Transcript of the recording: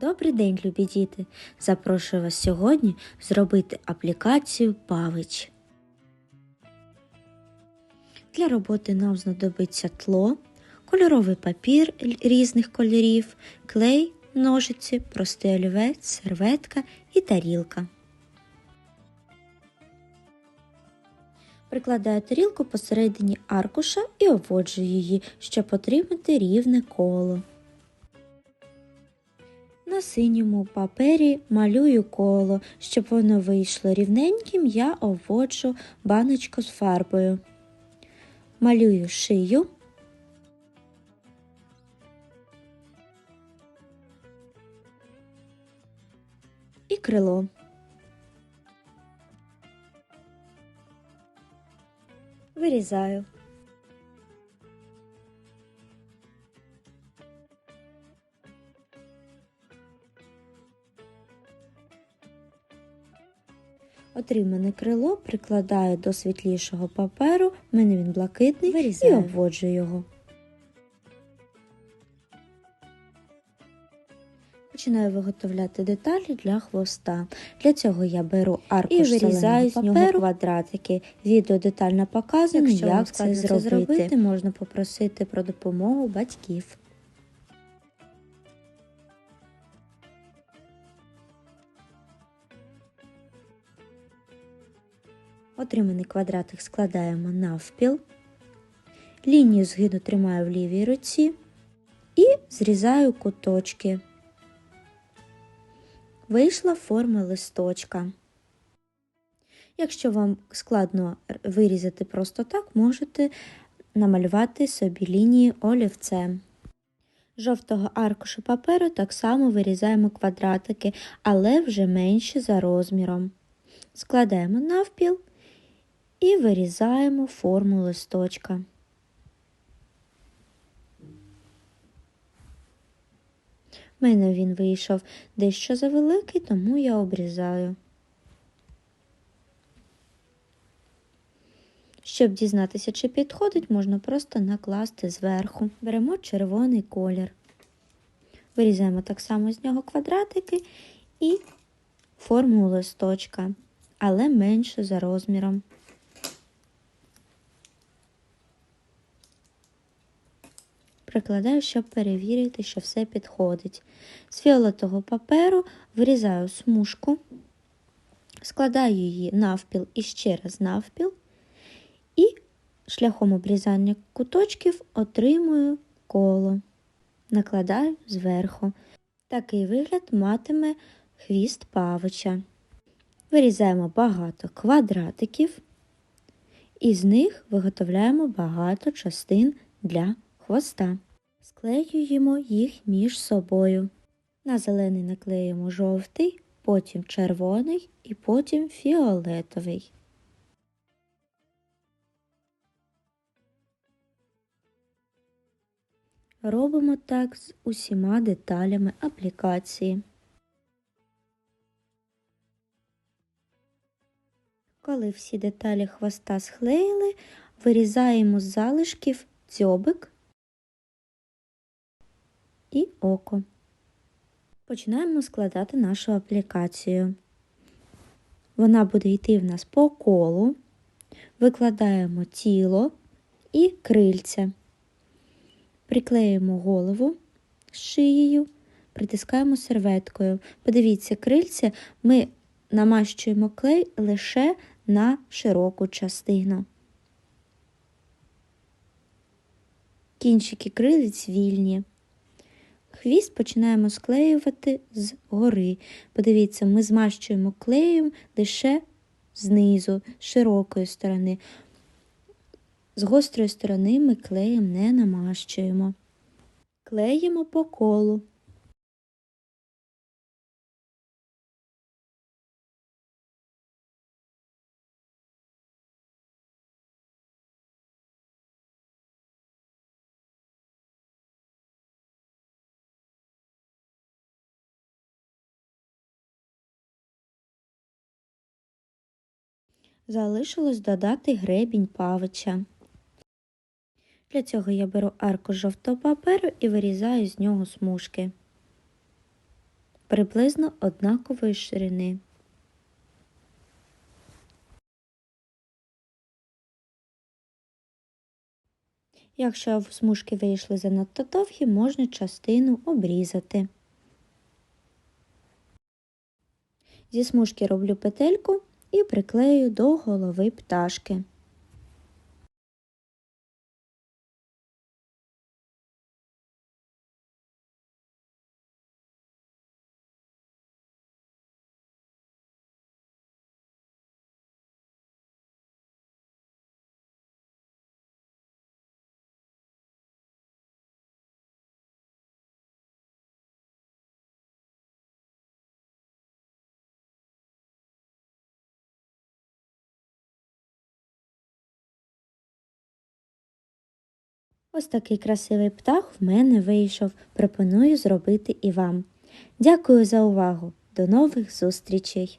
Добрий день, любі діти! Запрошую вас сьогодні зробити аплікацію Павич. Для роботи нам знадобиться тло, кольоровий папір різних кольорів, клей, ножиці, простий олівець, серветка і тарілка. Прикладаю тарілку посередині аркуша і обводжую її, щоб отримати рівне коло. На синьому папері малюю коло, щоб воно вийшло рівненьким, я обводжу баночку з фарбою. Малюю шию. І крило. Вирізаю. Отримане крило прикладаю до світлішого паперу, в мене він блакитний, Вирізаю. і обводжу його. Починаю виготовляти деталі для хвоста. Для цього я беру аркуш І вирізаю з нього квадратики. Відео детально показує, як це зробити. зробити, Можна попросити про допомогу батьків. Отриманий квадратик складаємо навпіл. Лінію згину тримаю в лівій руці і зрізаю куточки. Вийшла форма листочка. Якщо вам складно вирізати просто так, можете намалювати собі лінії олівцем. Жовтого аркушу паперу так само вирізаємо квадратики, але вже менші за розміром. Складаємо навпіл і вирізаємо форму листочка. В мене він вийшов дещо завеликий, тому я обрізаю. Щоб дізнатися, чи підходить, можна просто накласти зверху. Беремо червоний колір. Вирізаємо так само з нього квадратики і форму листочка, але менше за розміром. Прикладаю, щоб перевірити, що все підходить. З фіолетового паперу вирізаю смужку, складаю її навпіл і ще раз навпіл, і шляхом обрізання куточків отримую коло, накладаю зверху. Такий вигляд матиме хвіст павича. Вирізаємо багато квадратиків, і з них виготовляємо багато частин для хвоста. Склеюємо їх між собою. На зелений наклеїмо жовтий, потім червоний і потім фіолетовий. Робимо так з усіма деталями аплікації. Коли всі деталі хвоста склеїли, вирізаємо з залишків дзьобик і око. Починаємо складати нашу аплікацію. Вона буде йти в нас по колу, викладаємо тіло і крильця. Приклеюємо голову з шиєю, притискаємо серветкою. Подивіться, крильця ми намащуємо клей лише на широку частину. Кінчики крилиць вільні. Хвіст починаємо склеювати з гори. Подивіться, ми змащуємо клеєм лише знизу, з широкої сторони. З гострої сторони ми клеєм не намащуємо. Клеїмо по колу. Залишилось додати гребінь павича. Для цього я беру арку жовтого паперу і вирізаю з нього смужки. приблизно однакової ширини. Якщо смужки вийшли занадто довгі, можна частину обрізати. Зі смужки роблю петельку і приклею до голови пташки. Ось такий красивий птах в мене вийшов. Пропоную зробити і вам. Дякую за увагу. До нових зустрічей!